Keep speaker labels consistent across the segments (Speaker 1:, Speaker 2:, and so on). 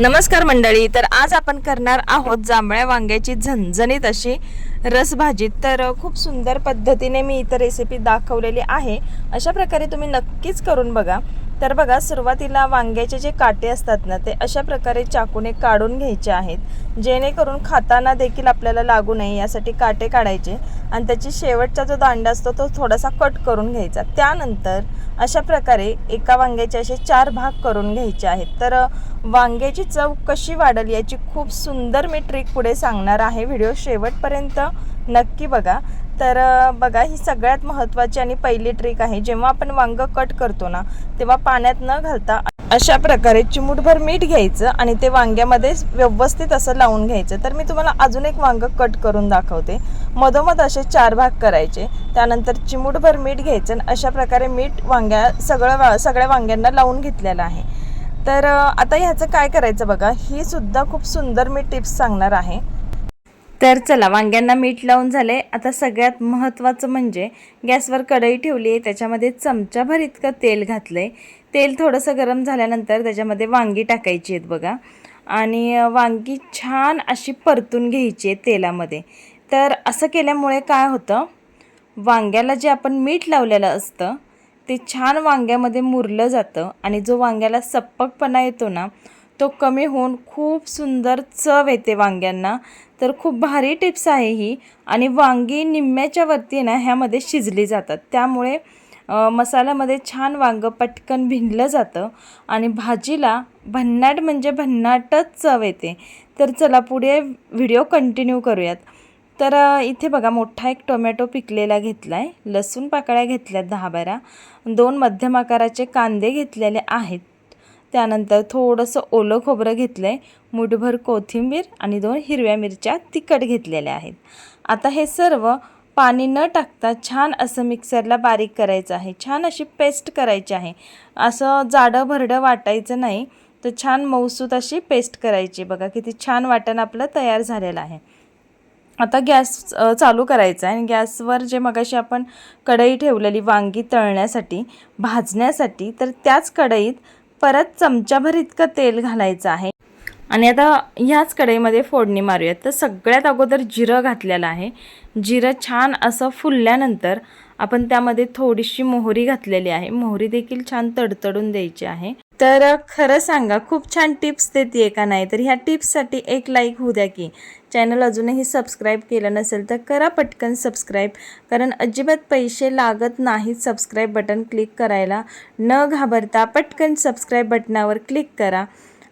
Speaker 1: नमस्कार मंडळी तर आज आपण करणार आहोत जांभळ्या वांग्याची झणझणीत अशी रसभाजी. तर खूप सुंदर पद्धतीने मी इथं रेसिपी दाखवलेली आहे. अशा प्रकारे तुम्ही नक्कीच करून बघा. तर बघा सुरुवातीला वांग्याचे जे काटे असतात ना ते अशा प्रकारे चाकूने काढून घ्यायचे आहेत. जेणेकरून खाताना देखील आपल्याला लागू नये यासाठी काटे काढायचे. आणि त्याची शेवटचा जो दांडा असतो तो थोडासा कट करून घ्यायचा. त्यानंतर अशा प्रकारे एका वांग्याचे असे चार भाग करून घ्यायचे आहेत. तर वांग्याची चव कशी वाढेल याची खूप सुंदर मी ट्रिक पुढे सांगणार आहे. व्हिडिओ शेवटपर्यंत नक्की बघा. तर बघा ही सगळ्यात महत्त्वाची आणि पहिली ट्रिक आहे. जेव्हा आपण वांग कट करतो ना तेव्हा पाण्यात न घालता अशा प्रकारे चिमूटभर मीठ घ्यायचं आणि ते वांग्यामध्ये व्यवस्थित असं लावून घ्यायचं. तर मी तुम्हाला अजून एक वांग कट करून दाखवते. मधोमध असे चार भाग करायचे. त्यानंतर चिमूटभर मीठ घ्यायचं आणि अशा प्रकारे मीठ वांग्या सगळं वा- सगळ्या वांग्यांना लावून घेतलेलं आहे. तर आता ह्याचं काय करायचं बघा. ही सुद्धा खूप सुंदर मी टिप्स सांगणार आहे. तर चला वांग्यांना मीठ लावून झाले आता सगळ्यात महत्त्वाचं म्हणजे गॅसवर कढई ठेवली आहे त्याच्यामध्ये चमचाभर इतकं तेल घातलं आहे तेल थोडंसं गरम झाल्यानंतर त्याच्यामध्ये वांगी टाकायची आहेत बघा. आणि वांगी छान अशी परतून घ्यायची आहे तेलामध्ये. तर असं केल्यामुळे काय होतं? वांग्याला जे आपण मीठ लावलेलं असतं ते छान वांग्यामध्ये मुरलं जातं. आणि जो वांग्याला सप्पकपणा येतो ना तो कमी होऊन खूप सुंदर चव येते वांग्यांना. तर खूप भारी टिप्स आहे ही. आणि वांगी निम्म्याच्या वरती ना ह्यामध्ये शिजली जातात. त्यामुळे मसाल्यामध्ये छान वांगं पटकन भिनलं जातं. आणि भाजीला भन्नाट म्हणजे भन्नाटच चव येते. तर चला पुढे व्हिडिओ कंटिन्यू करूयात. तर इथे बघा मोठा एक टोमॅटो पिकलेला घेतला आहे लसूण पाकळ्या घेतल्यात दहा बारा. दोन मध्यम आकाराचे कांदे घेतलेले आहेत. त्यानंतर थोडंसं ओलं खोबरं घेतलं आहे मुठभर कोथिंबीर आणि दोन हिरव्या मिरच्या तिखट घेतलेल्या आहेत. आता हे सर्व पाणी न टाकता छान असं मिक्सरला बारीक करायचं आहे. छान अशी पेस्ट करायची आहे. असं जाडं भरडं वाटायचं नाही तर छान मऊसूत अशी पेस्ट करायची. बघा किती छान वाटण आपलं तयार झालेलं आहे. आता गॅस चालू करायचा आहे आणि गॅसवर जे मगाशी आपण कढई ठेवलेली वांगी तळण्यासाठी भाजण्यासाठी तर त्याच कढईत परत चमचाभर इतकं तेल घालायचं आहे. आणि आता ह्याच कढईमध्ये फोडणी मारूयात. तर सगळ्यात अगोदर जिरं घातलेलं आहे. जिरं छान असं फुलल्यानंतर आपण त्यामध्ये थोडीशी मोहरी घातलेली आहे. मोहरी देखील छान तडतडून द्यायची आहे. तर खरं सांगा खूप छान टिप्स देते का नाही? तर ह्या टिप्ससाठी एक लाईक होऊ द्या की. चॅनल अजूनही सबस्क्राईब केलं नसेल तर करा पटकन सबस्क्राईब कारण अजिबात पैसे लागत नाहीत सबस्क्राईब बटन क्लिक करायला. न घाबरता पटकन सबस्क्राईब बटनावर क्लिक करा.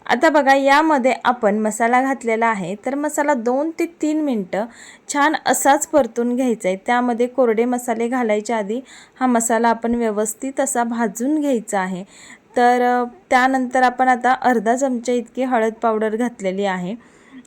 Speaker 1: आता बघा यामध्ये आपण मसाला घातलेला आहे. तर मसाला दोन ते तीन मिनटं छान असाच परतून घ्यायचा आहे त्यामध्ये कोरडे मसाले घालायच्या आधी हा मसाला आपण व्यवस्थित असा भाजून घ्यायचा आहे. तर त्यानंतर आपण आता अर्धा चमचा इतकी हळद पावडर घातलेली आहे.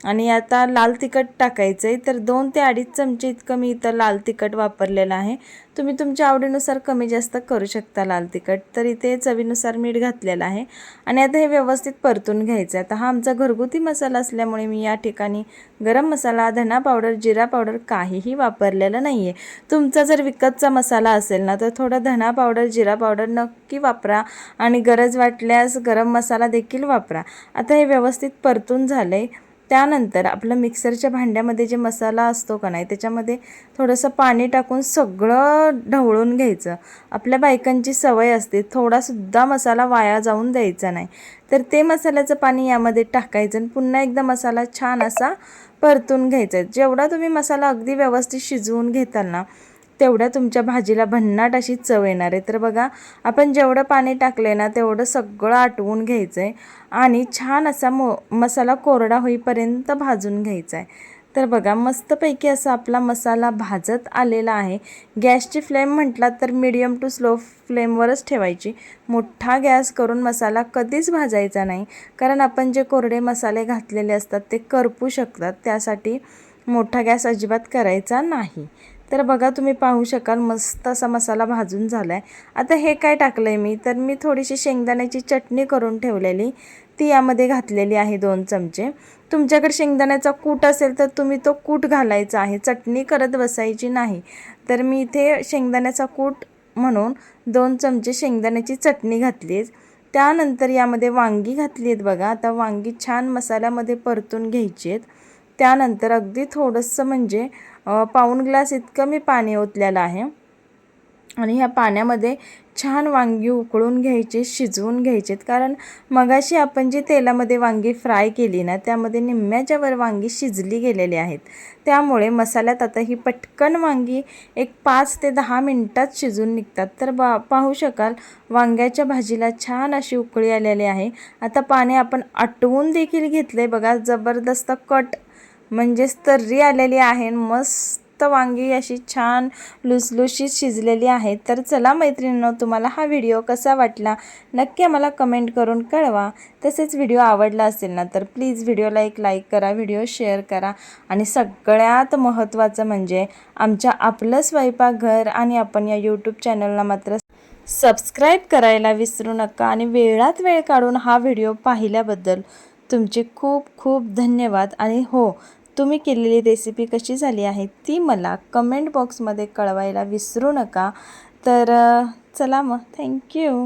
Speaker 1: आणि आता लाल तिखट टाकायचं आहे तर दोन ते अडीच चमचे इतकं मी इथं लाल तिखट वापरलेलं आहे. तुम्ही तुमच्या आवडीनुसार कमी जास्त करू शकता लाल तिखट. तर इथे चवीनुसार मीठ घातलेलं आहे. आणि आता हे व्यवस्थित परतून घ्यायचं आहे. आता हा आमचा घरगुती मसाला असल्यामुळे मी या ठिकाणी गरम मसाला धना पावडर जिरा पावडर काहीही वापरलेलं नाही आहे तुमचा जर विकतचा मसाला असेल ना तर थोडा धना पावडर जिरा पावडर नक्की वापरा आणि गरज वाटल्यास गरम मसाला देखील वापरा. आता हे व्यवस्थित परतून झालं आहे त्यानंतर आपलं मिक्सरच्या भांड्यामध्ये जे मसाला असतो का नाही त्याच्यामध्ये थोडंसं पाणी टाकून सगळं ढवळून घ्यायचं. आपल्या बायकांची सवय असते थोडासुद्धा मसाला वाया जाऊन द्यायचा नाही. तर ते मसाल्याचं पाणी यामध्ये टाकायचं आणि पुन्हा एकदा मसाला छान असा परतून घ्यायचा. जेवढा तुम्ही मसाला अगदी व्यवस्थित शिजवून घेताल ना तेवढ्या तुमच्या भाजीला भन्नाट अशी चव येणार आहे. तर बघा आपण जेवढं पाणी टाकलं ना तेवढं सगळं आटवून घ्यायचं आहे आणि छान असा मो मसाला कोरडा होईपर्यंत भाजून घ्यायचा आहे तर बघा मस्तपैकी असा आपला मसाला भाजत आलेला आहे. गॅसची फ्लेम म्हटलात तर मीडियम टू स्लो फ्लेमवरच ठेवायची. मोठा गॅस करून मसाला कधीच भाजायचा नाही. कारण आपण जे कोरडे मसाले घातलेले असतात ते करपू शकतात. त्यासाठी मोठा गॅस अजिबात करायचा नाही. तर बघा तुम्ही पाहू शकाल मस्त असा मसाला भाजून झाला आहे आता हे काय टाकलं आहे मी? तर मी थोडीशी शेंगदाण्याची चटणी करून ठेवलेली. ती यामध्ये घातलेली आहे दोन चमचे. तुमच्याकडे शेंगदाण्याचा कूट असेल तर तुम्ही तो कूट घालायचा आहे. चटणी करत बसायची नाही. तर मी इथे शेंगदाण्याचा कूट म्हणून दोन चमचे शेंगदाण्याची चटणी घातली त्यानंतर यामध्ये वांगी घातली आहेत बघा. आता वांगी छान मसाल्यामध्ये परतून घ्यायची आहेत त्यानंतर अगदी थोडंसं म्हणजे पाऊण ग्लास इतकं मी पाणी ओतलेलं आहे. आणि ह्या पाण्यामध्ये छान वांगी उकळून घ्यायचे शिजवून घ्यायचेत. कारण मगाशी आपण जी तेलामध्ये वांगी फ्राय केली ना त्यामध्ये निम्म्याच्यावर वांगी शिजली गेलेली आहेत. त्यामुळे मसाल्यात आता ही पटकन वांगी एक पाच ते दहा मिनटात शिजून निघतात. तर बा पाहू शकाल वांग्याच्या भाजीला छान अशी उकळी आलेली आहे. आता पाणी आपण आटवून देखील घेतलं आहे बघा जबरदस्त कट म्हणजेच तर्री आलेली आहे. मस्त वांगी अशी छान लुसलुशीत शिजलेली आहे. तर चला मैत्रिणींनो तुम्हाला हा व्हिडिओ कसा वाटला? नक्की आम्हाला कमेंट करून कळवा. तसेच व्हिडिओ आवडला असेल ना तर प्लीज व्हिडिओला एक लाईक करा व्हिडिओ शेअर करा. आणि सगळ्यात महत्त्वाचं म्हणजे आमच्या आपलं स्वयंपाकघर आणि आपण या यूट्यूब चॅनलला मात्र सबस्क्राईब करायला विसरू नका आणि वेळात वेळ काढून हा व्हिडिओ पाहिल्याबद्दल तुमचे खूप खूप धन्यवाद. आणि हो तुम्ही केलेली रेसिपी कशी झाली आहे ती मला कमेंट बॉक्समध्ये कळवायला विसरू नका. तर चला मग. थँक्यू